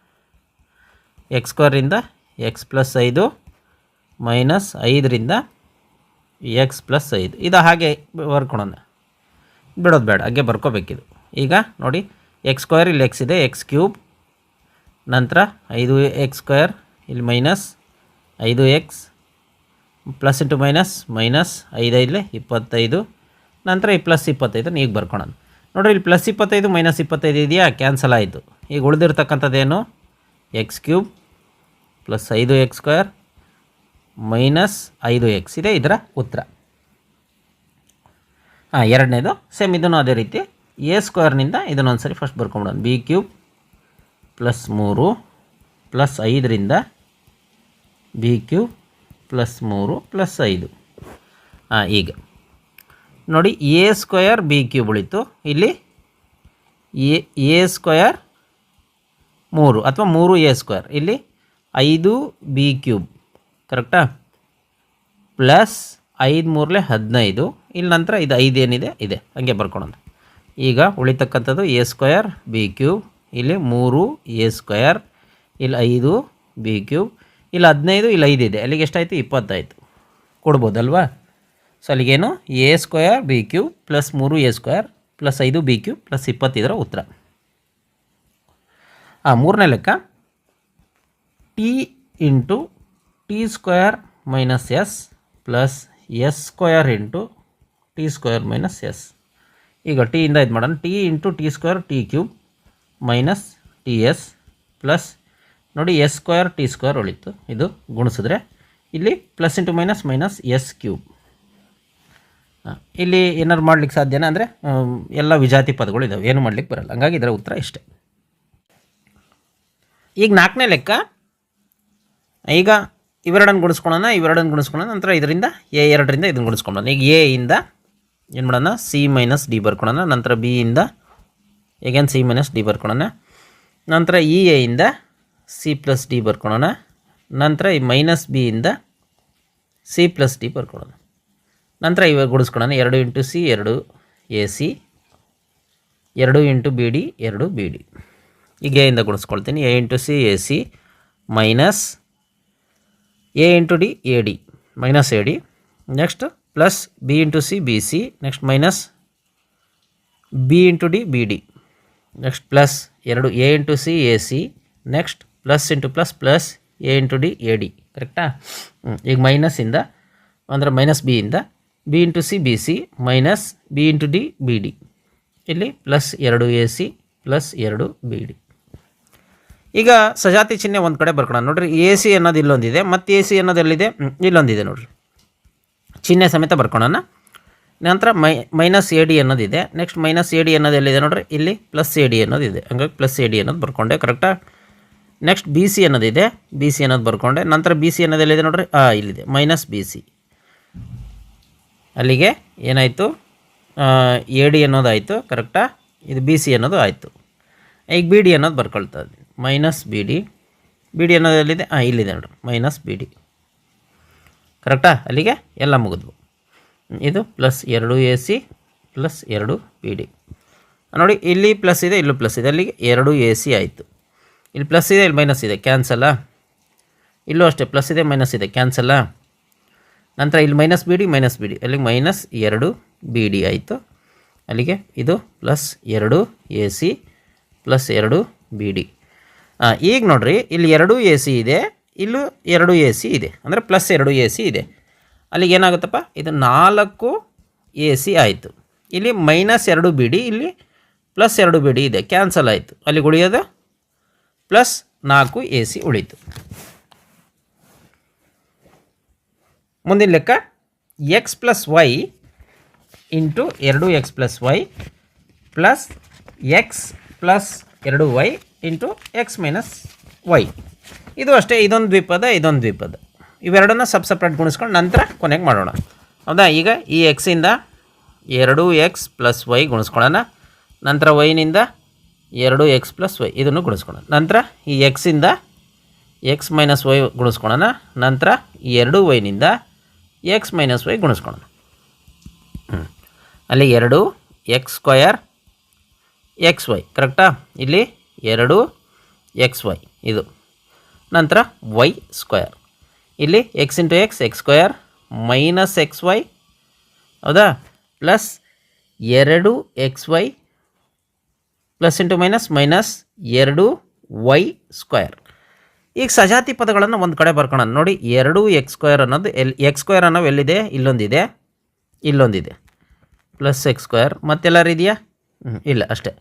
ಎಕ್ಸ್ ಸ್ಕ್ವೇರಿಂದ ಎಕ್ಸ್ ಪ್ಲಸ್ ಐದು ಮೈನಸ್ ಐದರಿಂದ ಎಕ್ಸ್ ಪ್ಲಸ್ ಐದು. ಇದು ಹಾಗೆ ಬರ್ಕೊಳೋಣ. ಬಿಡೋದು ಬೇಡ, ಹಾಗೆ ಬರ್ಕೋಬೇಕಿದು. ಈಗ ನೋಡಿ ಎಕ್ಸ್ ಸ್ಕ್ವೇರ್ ಇಲ್ಲಿ ಎಕ್ಸ್ ಇದೆ ಎಕ್ಸ್ ಕ್ಯೂಬ್ ನಂತರ ಐದು ಎಕ್ಸ್ ಸ್ಕ್ವೇರ್ ಇಲ್ಲಿ ಮೈನಸ್ ಐದು x plus into minus minus ಐದೈದಲೆ ಇಪ್ಪತ್ತೈದು, ನಂತರ ಈ ಪ್ಲಸ್ ಇಪ್ಪತ್ತೈದನ್ನು ಈಗ ಬರ್ಕೊಳೋಣ. ನೋಡಿರಿ, ಇಲ್ಲಿ ಪ್ಲಸ್ ಇಪ್ಪತ್ತೈದು ಮೈನಸ್ ಇಪ್ಪತ್ತೈದು ಇದೆಯಾ? ಕ್ಯಾನ್ಸಲ್ ಆಯಿತು. ಈಗ ಉಳಿದಿರ್ತಕ್ಕಂಥದ್ದೇನು? ಎಕ್ಸ್ ಕ್ಯೂಬ್ ಪ್ಲಸ್ ಐದು ಎಕ್ಸ್ ಸ್ಕ್ವೇರ್ ಮೈನಸ್ ಐದು ಎಕ್ಸ್. ಇದೆ ಇದರ ಉತ್ತರ. ಹಾಂ, ಎರಡನೇದು. ಸೇಮ್ ಇದನ್ನು ಅದೇ ರೀತಿ. ಎ ಸ್ಕ್ವೇರ್ನಿಂದ ಇದನ್ನೊಂದು ಸರಿ ಫಸ್ಟ್ ಬರ್ಕೊಂಬಿಡೋಣ. ಬಿ ಕ್ಯೂಬ್ ಪ್ಲಸ್ ಮೂರು ಪ್ಲಸ್ ಐದರಿಂದ ಬಿ ಕ್ಯೂಬ್ ಪ್ಲಸ್ ಮೂರು ಪ್ಲಸ್ ಐದು. ಹಾಂ, ಈಗ. ನೋಡಿ ಎ ಸ್ಕ್ವಯರ್ ಬಿ ಕ್ಯೂಬ್ ಉಳಿತು. ಇಲ್ಲಿ ಎ ಎ ಸ್ಕ್ವಯರ್ ಮೂರು ಅಥವಾ ಮೂರು ಎ ಸ್ಕ್ವೇರ್ ಇಲ್ಲಿ ಐದು ಬಿ ಕ್ಯೂಬ್. ಕರೆಕ್ಟಾ? ಪ್ಲಸ್ ಐದು ಮೂರಲೆ ಹದಿನೈದು. ಇಲ್ಲಿ ನಂತರ ಇದು ಐದು ಏನಿದೆ? ಇದೆ. ಹಂಗೆ ಬರ್ಕೊಳೋಣ. ಈಗ ಉಳಿತಕ್ಕಂಥದ್ದು ಎ ಸ್ಕ್ವಯರ್ ಬಿ ಕ್ಯೂಬ್. ಇಲ್ಲಿ ಮೂರು ಎ ಸ್ಕ್ವಯರ್ ಇಲ್ಲಿ ಐದು ಬಿ ಕ್ಯೂಬ್. ಇಲ್ಲಿ ಹದಿನೈದು, ಇಲ್ಲಿ ಐದು ಇದೆ. ಅಲ್ಲಿಗೆ ಎಷ್ಟಾಯಿತು? ಇಪ್ಪತ್ತಾಯಿತು. ಕೊಡ್ಬೋದಲ್ವಾ? So ಅಲ್ಲಿಗೇನು? A square B cube plus ಮೂರು ಎ ಸ್ಕ್ವಯರ್ ಪ್ಲಸ್ ಐದು ಬಿ ಕ್ಯೂಬ್ ಪ್ಲಸ್ ಇಪ್ಪತ್ತಿದರ ಉತ್ತರ. ಹಾಂ ಮೂರನೇ ಲೆಕ್ಕ. T into T square minus S plus S square into T square minus S ಈಗ ಟಿಯಿಂದ ಇದು ಮಾಡೋಣ. T into T square T cube minus T S plus ನೋಡಿ ಎಸ್ ಸ್ಕ್ವೇರ್ ಟಿ ಸ್ಕ್ವೇರ್ ಉಳಿತು. ಇದು ಗುಣಿಸಿದ್ರೆ ಇಲ್ಲಿ plus into minus minus S cube ಇಲ್ಲಿ ಏನಾರು ಮಾಡ್ಲಿಕ್ಕೆ ಸಾಧ್ಯ ಅಂದರೆ ಎಲ್ಲ ವಿಜಾತಿ ಪದಗಳು ಇದಾವೆ. ಏನು ಮಾಡ್ಲಿಕ್ಕೆ ಬರಲ್ಲ. ಹಂಗಾಗಿ ಇದರ ಉತ್ತರ ಇಷ್ಟೇ. ಈಗ ನಾಲ್ಕನೇ ಲೆಕ್ಕ ಈಗ ಇವೆರಡನ್ನು ಗುಣಿಸ್ಕೊಳ್ಳೋಣ ಇವೆರಡನ್ನು ಗುಣಿಸ್ಕೊಳ್ಳೋಣ, ನಂತರ ಇದರಿಂದ ಎ ಎರಡರಿಂದ ಇದನ್ನು ಗುಣಿಸ್ಕೊಳ್ಳೋಣ. ಈಗ ಎ ಇಂದ ಏನು ಮಾಡೋಣ? ಸಿ ಮೈನಸ್ ಡಿ ಬರ್ಕೊಳ್ಳೋಣ. ನಂತರ ಬಿ ಇಂದ ಎಗೇನ್ ಸಿ ಮೈನಸ್ ಡಿ ಬರ್ಕೊಳ್ಳೋಣ. ನಂತರ ಇ ಎ ಇಂದ ಸಿ ಪ್ಲಸ್ ಡಿ ಬರ್ಕೊಳ್ಳೋಣ. ನಂತರ ಈ ಮೈನಸ್ ಬಿ ಇಂದ ಸಿ ಪ್ಲಸ್ ಡಿ ಬರ್ಕೊಳ್ಳೋಣ. ನಂತರ ಇವಾಗ ಗುಡಿಸ್ಕೊಳ್ಳೋಣ ಎರಡು ಇಂಟು ಸಿ ಎರಡು ಎ ಸಿ ಎರಡು ಇಂಟು ಬಿ ಡಿ ಎರಡು ಬಿ ಡಿ ಈಗ A ಗುಡಿಸ್ಕೊಳ್ತೀನಿ A into C A C minus A into D A D minus A D next plus B into C B C next minus B into D B D next plus ಎರಡು A into C A C next plus into plus plus A into D A D ಕರೆಕ್ಟಾ ಈಗ ಮೈನಸ್ಸಿಂದ ಅಂದರೆ minus B ಇಂದ B into C B C minus B into D B D ಇಲ್ಲಿ plus ಎರಡು A C plus ಎರಡು B D ಈಗ ಸಜಾತಿ ಚಿಹ್ನೆ ಒಂದು ಕಡೆ ಬರ್ಕೊಳ್ಳೋಣ ನೋಡ್ರಿ ಎ ಸಿ ಅನ್ನೋದು ಇಲ್ಲೊಂದಿದೆ ಮತ್ತು ಎ ಸಿ ಅನ್ನೋದು ಎಲ್ಲಿದೆ? ಹ್ಮ್, ಇಲ್ಲೊಂದಿದೆ ನೋಡ್ರಿ. ಚಿಹ್ನೆ ಸಮೇತ ಬರ್ಕೊಳ್ಳೋಣ ನಂತರ ಮೈ ಮೈನಸ್ ಎ ಡಿ ಅನ್ನೋದಿದೆ. ನೆಕ್ಸ್ಟ್ ಮೈನಸ್ ಎ ಡಿ ಅನ್ನೋದು ಎಲ್ಲಿದೆ ನೋಡ್ರಿ? ಇಲ್ಲಿ ಪ್ಲಸ್ ಎ ಡಿ ಅನ್ನೋದಿದೆ ಹಂಗಾಗಿ ಪ್ಲಸ್ ಎ ಡಿ ಅನ್ನೋದು ಬರ್ಕೊಂಡೆ ಕರೆಕ್ಟಾ ನೆಕ್ಸ್ಟ್ ಬಿ ಸಿ ಅನ್ನೋದಿದೆ ಬಿ ಸಿ ಅನ್ನೋದು ಬರ್ಕೊಂಡೆ. ನಂತರ ಬಿ ಸಿ ಅನ್ನೋದು ಎಲ್ಲಿದೆ ನೋಡ್ರಿ? ಆ ಇಲ್ಲಿದೆ. ಮೈನಸ್ ಬಿ ಸಿ ಅಲ್ಲಿಗೆ ಏನಾಯಿತು? ಎ ಡಿ ಅನ್ನೋದಾಯಿತು ಕರೆಕ್ಟಾ ಇದು ಬಿ ಸಿ ಅನ್ನೋದು ಆಯಿತು. ಈಗ ಬಿ ಡಿ ಅನ್ನೋದು ಬರ್ಕೊಳ್ತಾ ಇದ್ದೀನಿ. Minus B D. B D ಅನ್ನೋದು ಎಲ್ಲಿದೆ? ಹಾಂ ಇಲ್ಲಿದೆ ನೋಡಿ ಮೈನಸ್ ಬಿ ಡಿ. ಕರೆಕ್ಟಾ? ಅಲ್ಲಿಗೆ ಎಲ್ಲ ಮುಗಿದ್ವು. ಇದು ಪ್ಲಸ್ ಎರಡು ಎ ಸಿ ಪ್ಲಸ್ ಎರಡು ಬಿ ಡಿ. ನೋಡಿ, ಇಲ್ಲಿ ಪ್ಲಸ್ ಇದೆ, ಇಲ್ಲೂ ಪ್ಲಸ್ ಇದೆ. ಅಲ್ಲಿಗೆ ಎರಡು ಎ ಸಿ ಆಯಿತು. ಇಲ್ಲಿ ಪ್ಲಸ್ ಇದೆ, ಇಲ್ಲಿ ಮೈನಸ್ ಇದೆ. ಕ್ಯಾನ್ಸಲ್ಲ ಇಲ್ಲೂ ಅಷ್ಟೇ, ಪ್ಲಸ್ ಇದೆ, ಮೈನಸ್ ಇದೆ. ಕ್ಯಾನ್ಸಲ್ಲ ನಂತರ ಇಲ್ಲಿ minus B D, minus B D. ಅಲ್ಲಿಗೆ ಮೈನಸ್ ಎರಡು ಬಿ ಡಿ ಆಯಿತು. ಅಲ್ಲಿಗೆ ಇದು ಪ್ಲಸ್ ಎರಡು ಎ ಸಿ ಪ್ಲಸ್ ಎರಡು ಬಿ ಡಿ. ಈಗ ನೋಡ್ರಿ, ಇಲ್ಲಿ ಎರಡು ಎ ಸಿ ಇದೆ, ಇಲ್ಲೂ ಎರಡು ಎ ಸಿ ಇದೆ. ಅಂದರೆ ಪ್ಲಸ್ ಎರಡು ಎ ಸಿ ಇದೆ. ಅಲ್ಲಿಗೆ ಏನಾಗುತ್ತಪ್ಪ? ಇದು ನಾಲ್ಕು ಎ ಸಿ ಆಯಿತು. ಇಲ್ಲಿ ಮೈನಸ್ ಎರಡು ಬಿ ಡಿ ಇಲ್ಲಿ ಪ್ಲಸ್ ಎರಡು ಬಿ ಡಿ ಇದೆ. ಕ್ಯಾನ್ಸಲ್ ಆಯಿತು. ಅಲ್ಲಿಗೆ ಉಳಿಯೋದು? ಪ್ಲಸ್ ನಾಲ್ಕು ಎ ಸಿ ಉಳೀತು. ಮುಂದಿನ ಲೆಕ್ಕ ಎಕ್ಸ್ ಪ್ಲಸ್ ವೈ ಇಂಟು ಎರಡು X plus Y plus X plus ಎರಡು Y into X minus Y ಇದು ಅಷ್ಟೇ, ಇದೊಂದು ದ್ವಿಪದ ಇದೊಂದು ದ್ವಿಪದ. ಇವೆರಡನ್ನ ಸಬ್ ಸಪ್ರೇಟ್ ಗುಣಿಸ್ಕೊಂಡು ನಂತರ ಕೊನೆಗೆ ಮಾಡೋಣ. ಹೌದಾ? ಈಗ ಈ ಎಕ್ಸಿಂದ ಎರಡು ಎಕ್ಸ್ ಪ್ಲಸ್ ವೈ ಗುಣಿಸ್ಕೊಳ್ಳೋಣ. ನಂತರ ವೈನಿಂದ ಎರಡು ಎಕ್ಸ್ ಪ್ಲಸ್ ವೈ ಇದನ್ನು ಗುಣಿಸ್ಕೊಳ್ಳೋಣ. ನಂತರ ಈ ಎಕ್ಸಿಂದ ಎಕ್ಸ್ ಮೈನಸ್ ವೈ ಗುಣಿಸ್ಕೊಳ್ಳೋಣ. ನಂತರ ಎರಡು ವೈನಿಂದ ಎಕ್ಸ್ ಮೈನಸ್ ವೈ ಗುಣಿಸ್ಕೊಳ್ಳೋಣ. ಅಲ್ಲಿ ಎರಡು ಎಕ್ಸ್ ಸ್ಕ್ವಯರ್ ಎಕ್ಸ್ ವೈ ಕರೆಕ್ಟಾ ಇಲ್ಲಿ ಎರಡು ಎಕ್ಸ್ ವೈ ಇದು. ನಂತರ ವೈ ಸ್ಕ್ವಯರ್ ಇಲ್ಲಿ X into X X square minus X Y. ಹೌದಾ? ಪ್ಲಸ್ ಎರಡು X Y plus into minus minus ಎರಡು ವೈ ಸ್ಕ್ವಯರ್ ಈಗ ಸಜಾತಿ ಪದಗಳನ್ನು ಒಂದು ಕಡೆ ಬರ್ಕೊಳ್ಳೋಣ ನೋಡಿ, ಎರಡು ಎಕ್ಸ್ ಸ್ಕ್ವೇರ್ ಅನ್ನೋದು ಎಲ್ಲಿ ಎಕ್ಸ್ ಸ್ಕ್ವೇರ್ ಅನ್ನೋದು ಎಲ್ಲಿದೆ? ಇಲ್ಲೊಂದಿದೆ. ಇಲ್ಲೊಂದಿದೆ. ಪ್ಲಸ್ ಎಕ್ಸ್ ಸ್ಕ್ವೇರ್ ಮತ್ತೆಲ್ಲರೂ ಇದೆಯಾ ಹ್ಞೂ ಇಲ್ಲ, ಅಷ್ಟೇ.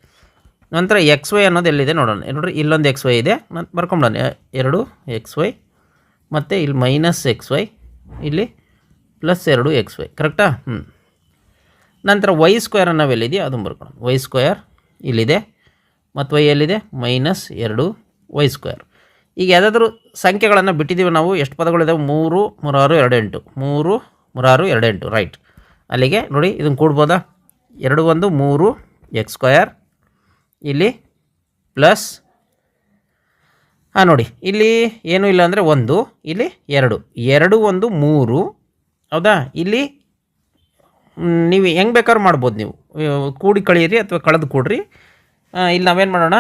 ನಂತರ ಎಕ್ಸ್ ವೈ ಅನ್ನೋದು ಎಲ್ಲಿದೆ ನೋಡೋಣ. ನೋಡ್ರಿ, ಇಲ್ಲೊಂದು ಎಕ್ಸ್ ವೈ ಇದೆ. ಮತ್ತು ಬರ್ಕೊಂಬಿಡೋಣ. ಎರಡು ಎಕ್ಸ್ ವೈ ಮತ್ತು ಇಲ್ಲಿ ಮೈನಸ್ ಎಕ್ಸ್ ವೈ ಇಲ್ಲಿ ಪ್ಲಸ್ ಎರಡು ಎಕ್ಸ್ ವೈ ಕರೆಕ್ಟಾ ಹ್ಞೂ ನಂತರ ವೈ ಸ್ಕ್ವೇರ್ ಅನ್ನೋ ಎಲ್ಲಿದೆಯೋ ಅದನ್ನು ಬರ್ಕೊಳ್ಳೋಣ ವೈ ಸ್ಕ್ವೇರ್ ಇಲ್ಲಿದೆ. ಮತ್ತು ವೈ ಎಲ್ಲಿದೆ? ಮೈನಸ್ ಎರಡು ವೈ ಸ್ಕ್ವೇರ್ ಈಗ ಯಾವುದಾದ್ರೂ ಸಂಖ್ಯೆಗಳನ್ನು ಬಿಟ್ಟಿದ್ದೀವಿ ನಾವು, ಎಷ್ಟು ಪದಗಳಿದಾವೆ ಮೂರು, ಮೂರಾರು, ಎರಡೆಂಟು. ಮೂರು, ಮೂರಾರು, ಎರಡೆಂಟು. ರೈಟ್ ಅಲ್ಲಿಗೆ ನೋಡಿ, ಇದನ್ನು ಕೂಡ್ಬೋದಾ? ಎರಡು ಒಂದು ಮೂರು ಎಕ್ಸ್ ಸ್ಕ್ವಯರ್ ಇಲ್ಲಿ ಪ್ಲಸ್ ಹಾಂ ನೋಡಿ, ಇಲ್ಲಿ ಏನೂ ಇಲ್ಲ ಅಂದರೆ ಒಂದು, ಇಲ್ಲಿ ಎರಡು. ಎರಡು, ಒಂದು, ಮೂರು, ಹೌದಾ? ಇಲ್ಲಿ ನೀವು ಹೆಂಗೆ ಬೇಕಾದ್ರೂ ಮಾಡ್ಬೋದು ನೀವು. ಕೂಡಿ ಕಳೀರಿ ಅಥವಾ ಕಳೆದು ಕೂಡ್ರಿ. ಇಲ್ಲಿ ನಾವೇನು ಮಾಡೋಣ?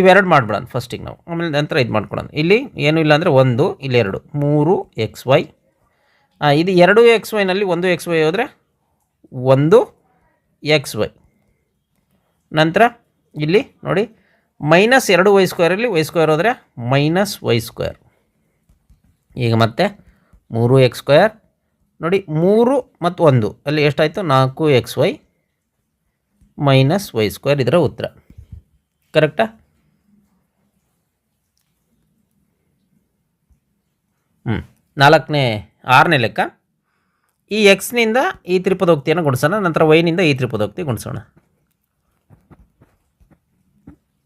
ಇವೆರಡು ಮಾಡ್ಬಿಡೋಣ ಫಸ್ಟಿಗೆ ನಾವು. ಆಮೇಲೆ ನಂತರ ಇದು ಮಾಡ್ಕೊಳೋಣ ಇಲ್ಲಿ ಏನೂ ಇಲ್ಲ ಅಂದರೆ ಒಂದು, ಇಲ್ಲಿ ಎರಡು. ಮೂರು, ಎಕ್ಸ್ ವೈ. ಇದು ಎರಡು ಎಕ್ಸ್ ವೈನಲ್ಲಿ ಒಂದು ಎಕ್ಸ್ ವೈ ಹೋದರೆ ಒಂದು ಎಕ್ಸ್ ವೈ. ನಂತರ ಇಲ್ಲಿ ನೋಡಿ ಮೈನಸ್ ಎರಡು ವೈ ಸ್ಕ್ವೇರಲ್ಲಿ ವೈ ಸ್ಕ್ವೇರ್ ಹೋದರೆ ಮೈನಸ್ ವೈ ಸ್ಕ್ವೇರ್ ಈಗ ಮತ್ತೆ ಮೂರು ಎಕ್ಸ್ ಸ್ಕ್ವೇರ್ ನೋಡಿ ಮೂರು ಮತ್ತು ಒಂದು, ಅಲ್ಲಿ ಎಷ್ಟಾಯಿತು? ನಾಲ್ಕು X Y minus Y square ಇದರ ಉತ್ತರ. ಕರೆಕ್ಟಾ ಹ್ಞೂ ನಾಲ್ಕನೇ, ಆರನೇ ಲೆಕ್ಕ. ಈ ಎಕ್ಸ್ನಿಂದ ಈ ತ್ರಿಪದೋಕ್ತಿಯನ್ನು ಗುಣಿಸೋಣ, ನಂತರ ವೈನಿಂದ ಈ ತ್ರಿಪದೋಕ್ತಿ ಗುಣಿಸೋಣ.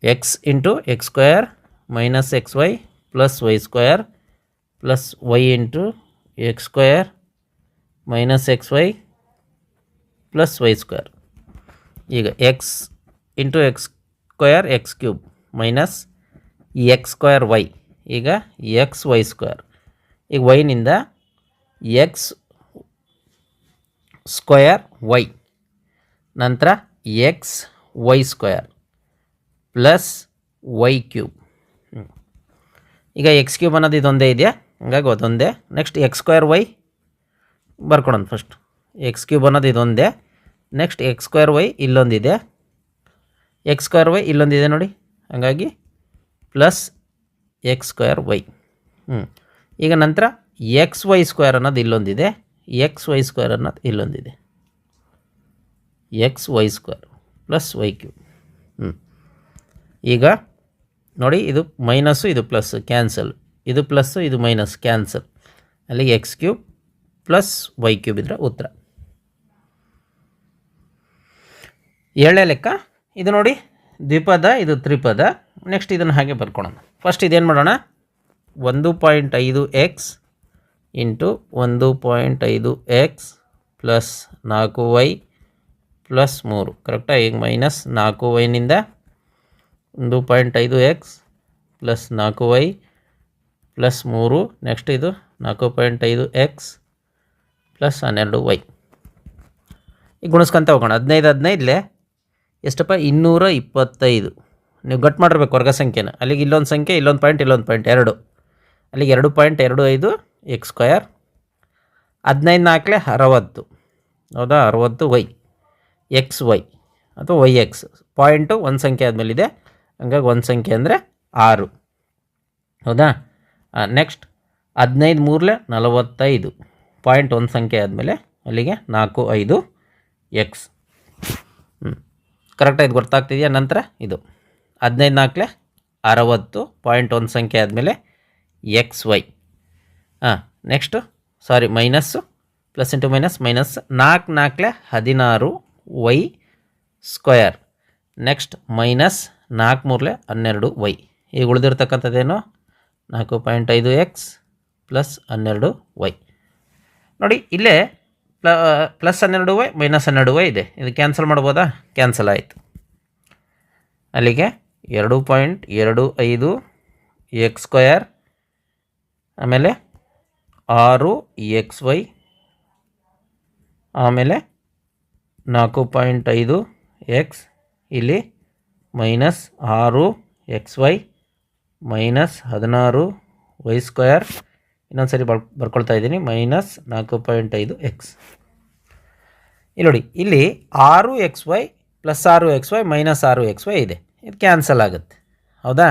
X into X square minus X Y plus Y square plus Y into X square minus X Y plus Y square ಈಗ X into X square X cube minus X square Y ಈಗ X Y square ಈಗ ವೈನಿಂದ X square Y ನಂತರ X Y square plus Y cube. ಈಗ X cube ಅನ್ನೋದು ಇದೊಂದೇ ಇದೆಯಾ? ಹಂಗಾಗಿ ಅದೊಂದೇ. ನೆಕ್ಸ್ಟ್ ಎಕ್ಸ್ ಸ್ಕ್ವೇರ್ ವೈ ಬರ್ಕೊಡೋಣ ಫಸ್ಟ್ ಎಕ್ಸ್ ಕ್ಯೂಬ್ ಅನ್ನೋದು ಇದೊಂದೇ. ನೆಕ್ಸ್ಟ್ ಎಕ್ಸ್ ಸ್ಕ್ವೇರ್ ವೈ ಇಲ್ಲೊಂದಿದೆ. ಎಕ್ಸ್ ಸ್ಕ್ವೇರ್ ವೈ ಇಲ್ಲೊಂದಿದೆ ನೋಡಿ. ಹಾಗಾಗಿ ಪ್ಲಸ್ ಎಕ್ಸ್ ಸ್ಕ್ವೇರ್ ವೈ. ಹ್ಞೂ ಈಗ ನಂತರ ಎಕ್ಸ್ ವೈ ಸ್ಕ್ವೇರ್ ಅನ್ನೋದು ಇಲ್ಲೊಂದಿದೆ. ಎಕ್ಸ್ ವೈ ಸ್ಕ್ವೇರ್ ಅನ್ನೋದು ಇಲ್ಲೊಂದಿದೆ. X Y square plus Y cube. ಹ್ಞೂ ಈಗ ನೋಡಿ ಇದು ಮೈನಸ್ಸು, ಇದು ಪ್ಲಸ್ ಕ್ಯಾನ್ಸಲ್. ಇದು ಪ್ಲಸ್ಸು, ಇದು ಮೈನಸ್ ಕ್ಯಾನ್ಸಲ್. ಅಲ್ಲಿಗೆ X cube plus Y cube ಇದ್ರೆ ಉತ್ತರ. ಏಳನೇ ಲೆಕ್ಕ. ಇದು ನೋಡಿ ದ್ವಿಪದ, ಇದು ತ್ರಿಪದ. ನೆಕ್ಸ್ಟ್ ಇದನ್ನು ಹಾಗೆ ಬರ್ಕೊಳ್ಳೋಣ ಫಸ್ಟ್ ಇದೇನು ಮಾಡೋಣ? ಒಂದು ಪಾಯಿಂಟ್ ಐದು ಎಕ್ಸ್ ಇಂಟು ಒಂದು ಪಾಯಿಂಟ್ ಐದು ಎಕ್ಸ್ ಪ್ಲಸ್ ನಾಲ್ಕು ವೈ ಪ್ಲಸ್ ಮೂರು. ಕರೆಕ್ಟಾ ಈಗ ಮೈನಸ್ ನಾಲ್ಕು ವೈನಿಂದ ಒಂದು ಪಾಯಿಂಟ್ ಐದು ಎಕ್ಸ್ ಪ್ಲಸ್ ನಾಲ್ಕು ವೈ ಪ್ಲಸ್ ಮೂರು ನೆಕ್ಸ್ಟ್ ಇದು ನಾಲ್ಕು ಪಾಯಿಂಟ್ ಐದು ಎಕ್ಸ್ ಪ್ಲಸ್ ಹನ್ನೆರಡು ವೈ ಈಗ ಗುಣಿಸ್ಕೊಂತ ಹೋಗೋಣ. ಹದಿನೈದು ಹದಿನೈದಲೇ ಎಷ್ಟಪ್ಪ? ಇನ್ನೂರ ಇಪ್ಪತ್ತೈದು. ನೀವು ಗಟ್ ಮಾಡಿರ್ಬೇಕು ವರ್ಗ ಸಂಖ್ಯೆನ. ಅಲ್ಲಿಗೆ ಇಲ್ಲೊಂದು ಸಂಖ್ಯೆ, ಇಲ್ಲೊಂದು ಪಾಯಿಂಟ್ ಇಲ್ಲೊಂದು ಪಾಯಿಂಟ್ ಎರಡು. ಅಲ್ಲಿಗೆ ಎರಡು ಪಾಯಿಂಟ್ ಎರಡು ಐದು ಎಕ್ಸ್ ಸ್ಕ್ವಯರ್ ಹದಿನೈದು ನಾಲ್ಕಲೆ ಅರವತ್ತು. ಹೌದಾ? ಅರವತ್ತು ವೈ ಎಕ್ಸ್ ವೈ ಅಥವಾ ವೈ ಎಕ್ಸ್ ಪಾಯಿಂಟು ಒಂದು ಸಂಖ್ಯೆ ಆದಮೇಲಿದೆ. ಹಂಗಾಗಿ ಒಂದು ಸಂಖ್ಯೆ ಅಂದರೆ ಆರು. ಹೌದಾ? ನೆಕ್ಸ್ಟ್ ಹದಿನೈದು ಮೂರಲೆ ನಲವತ್ತೈದು. ಪಾಯಿಂಟ್ ಒಂದು ಸಂಖ್ಯೆ ಆದಮೇಲೆ ಅಲ್ಲಿಗೆ ನಾಲ್ಕು, ಐದು ಎಕ್ಸ್ ಹ್ಞೂ ಕರೆಕ್ಟಾಗಿ ಗೊತ್ತಾಗ್ತಿದೆಯಾ? ನಂತರ ಇದು. ಹದಿನೈದು ನಾಲ್ಕಲೆ ಅರವತ್ತು. ಪಾಯಿಂಟ್ ಒಂದು ಸಂಖ್ಯೆ ಆದಮೇಲೆ ಎಕ್ಸ್ ವೈ ಹಾಂ next sorry minus plus into minus minus ನಾಲ್ಕು ನಾಲ್ಕಲೆ ಹದಿನಾರು ವೈ ಸ್ಕ್ವಯರ್ ನೆಕ್ಸ್ಟ್ ಮೈನಸ್ ನಾಲ್ಕು ಮೂರಲೆ ಹನ್ನೆರಡು ವೈ. ಈಗ ಉಳಿದಿರ್ತಕ್ಕಂಥದ್ದೇನು? ನಾಲ್ಕು ಪಾಯಿಂಟ್ ಐದು ಎಕ್ಸ್ ಪ್ಲಸ್ ಹನ್ನೆರಡು ವೈ ನೋಡಿ, ಇಲ್ಲೇ ಪ್ಲ ಪ್ಲಸ್ ಹನ್ನೆರಡು ವೈ ಮೈನಸ್ ಹನ್ನೆರಡು ವೈ ಇದೆ. ಇದು ಕ್ಯಾನ್ಸಲ್ ಮಾಡ್ಬೋದಾ? ಕ್ಯಾನ್ಸಲ್ ಆಯಿತು. ಅಲ್ಲಿಗೆ ಎರಡು ಪಾಯಿಂಟ್ ಎರಡು ಐದು ಎಕ್ಸ್ ಸ್ಕ್ವಯರ್ ಆಮೇಲೆ ಆರು ಎಕ್ಸ್ ವೈ ಆಮೇಲೆ ನಾಲ್ಕು ಪಾಯಿಂಟ್ ಐದು ಎಕ್ಸ್ ಇಲ್ಲಿ ಮೈನಸ್ ಆರು ಎಕ್ಸ್ ವೈ ಮೈನಸ್ ಹದಿನಾರು ವೈ ಸ್ಕ್ವೇರ್. ಇನ್ನೊಂದು ಸರಿ ಬರ್, ಬರ್ಕೊಳ್ತಾ ಇದ್ದೀನಿ. ಮೈನಸ್ ನಾಲ್ಕು ಪಾಯಿಂಟ್ ಐದು ಎಕ್ಸ್. ಇಲ್ಲಿ ನೋಡಿ, ಇಲ್ಲಿ ಆರು ಎಕ್ಸ್ ವೈ ಪ್ಲಸ್ ಆರು ಎಕ್ಸ್ ವೈ ಮೈನಸ್ ಆರು ಎಕ್ಸ್ ವೈ ಇದೆ. ಇದು ಕ್ಯಾನ್ಸಲ್ ಆಗುತ್ತೆ. ಹೌದಾ?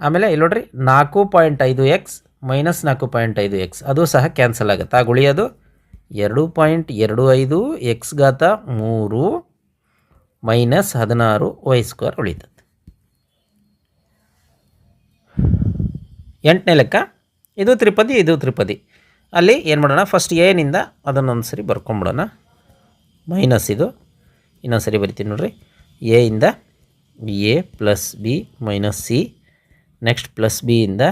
ಆಮೇಲೆ ಇಲ್ಲಿ ನೋಡ್ರಿ, ನಾಲ್ಕು ಪಾಯಿಂಟ್ ಐದು ಎಕ್ಸ್ ಮೈನಸ್ ನಾಲ್ಕು ಪಾಯಿಂಟ್ ಐದು ಎಕ್ಸ್. ಅದು ಸಹ ಕ್ಯಾನ್ಸಲ್ ಆಗುತ್ತೆ. ಆಗ ಉಳಿಯೋದು ಎರಡು ಪಾಯಿಂಟ್ ಎರಡು ಐದು ಎಕ್ಸ್ ಗಾತ ಮೂರು ಮೈನಸ್ ಹದಿನಾರು ವೈ ಸ್ಕ್ವೇರ್ ಉಳಿತದೆ. ಎಂಟನೇ ಲೆಕ್ಕ, ಇದು ತ್ರಿಪದಿ ಇದು ತ್ರಿಪದಿ. ಅಲ್ಲಿ ಏನು ಮಾಡೋಣ ಫಸ್ಟ್ ಏನಿಂದ ಅದನ್ನೊಂದು ಸರಿ ಬರ್ಕೊಂಬಿಡೋಣ. ಮೈನಸ್ ಇದು, ಇನ್ನೊಂದು ಸರಿ ಬರಿತೀನಿ ನೋಡ್ರಿ. ಎ ಇಂದ A plus B minus C next plus ಬಿಯಿಂದ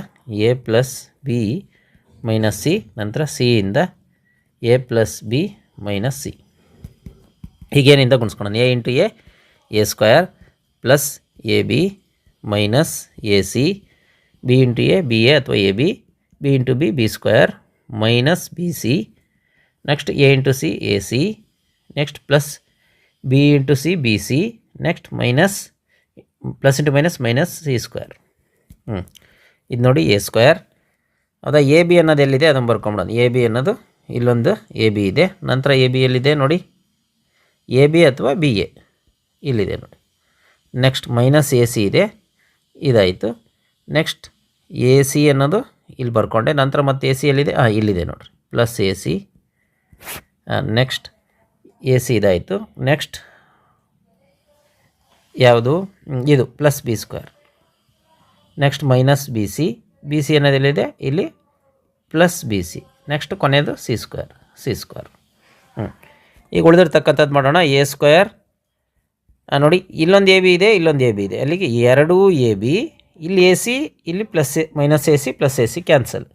A plus B minus C ನಂತರ ಸಿಯಿಂದ A plus B minus C ಹೀಗೇನಿಂದ ಗುಣಿಸ್ಕೊಳ್ಳೋಣ? A into A A square plus A B minus A C, B into A, B A ಅಥವಾ A B B into B B square minus B C. Next A into C, A C. Next plus B into C, B C. Next minus, plus into minus minus C square. ಹ್ಞೂ ಇದು ನೋಡಿ A square. ಅದು A B ಅನ್ನೋದು ಎಲ್ಲಿದೆ ಅದನ್ನು ಬರ್ಕೊಂಬಿಡೋಣ. A B ಅನ್ನೋದು ಇಲ್ಲೊಂದು A B ಇದೆ. ನಂತರ ಎ ಬಿ ಎಲ್ಲಿದೆ ನೋಡಿ? ಎ ಬಿ ಅಥವಾ ಬಿ ಎ. ಇಲ್ಲಿದೆ ನೋಡಿ. ನೆಕ್ಸ್ಟ್ ಮೈನಸ್ ಎ ಸಿ ಇದೆ. ಇದಾಯಿತು. ನೆಕ್ಸ್ಟ್ ಎ ಸಿ ಅನ್ನೋದು ಇಲ್ಲಿ ಬರ್ಕೊಂಡೆ. ನಂತರ ಮತ್ತೆ ಎ ಸಿ ಎಲ್ಲಿದೆ? ಹಾಂ ಇಲ್ಲಿದೆ ನೋಡಿರಿ. Plus A C. Next A C ಇದಾಯಿತು. ನೆಕ್ಸ್ಟ್ ಯಾವುದು? ಇದು plus B square next minus B C B C ಅನ್ನೋದೆಲ್ಲಿದೆ ಇಲ್ಲಿ ಪ್ಲಸ್ ಬಿ ಸಿ ನೆಕ್ಸ್ಟ್ ಕೊನೆಯದು ಸಿ ಸ್ಕ್ವೇರ್ ಸಿ ಸ್ಕ್ವೇರ್ ಹ್ಞೂ ಈಗ ಉಳಿದಿರ್ತಕ್ಕಂಥದ್ದು ಮಾಡೋಣ. ಎ ಸ್ಕ್ವೇರ್ ನೋಡಿ, ಇಲ್ಲೊಂದು ಎ ಬಿ ಇದೆ, ಇಲ್ಲೊಂದು ಎ ಬಿ ಇದೆ. ಅಲ್ಲಿಗೆ ಎರಡು ಎ ಬಿ ಇಲ್ಲಿ ಎ ಸಿ ಇಲ್ಲಿ plus A minus A C plus A C cancel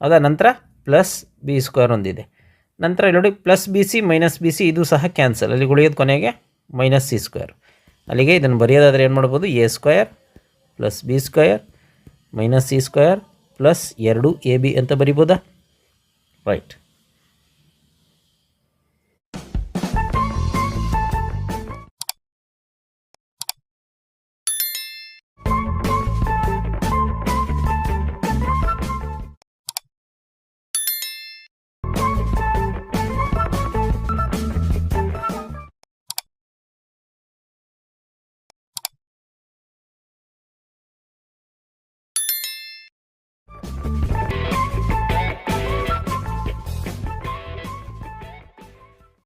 ಅದ ನಂತರ ಪ್ಲಸ್ ಬಿ ಸ್ಕ್ವೇರ್ ಒಂದಿದೆ. ನಂತರ ಇಲ್ಲಿ ನೋಡಿ plus B C minus B C ಇದು ಸಹ ಕ್ಯಾನ್ಸಲ್ ಅಲ್ಲಿ ಉಳಿಯೋದು ಕೊನೆಗೆ ಮೈನಸ್ ಸಿ ಸ್ಕ್ವೇರ್ ಅಲ್ಲಿಗೆ ಇದನ್ನು ಬರೆಯೋದಾದರೆ ಏನು ಮಾಡ್ಬೋದು? A square plus B square minus C square plus ಎರಡು ಎ ಬಿ ಅಂತ ಬರಿಬೋದಾ? ರೈಟ್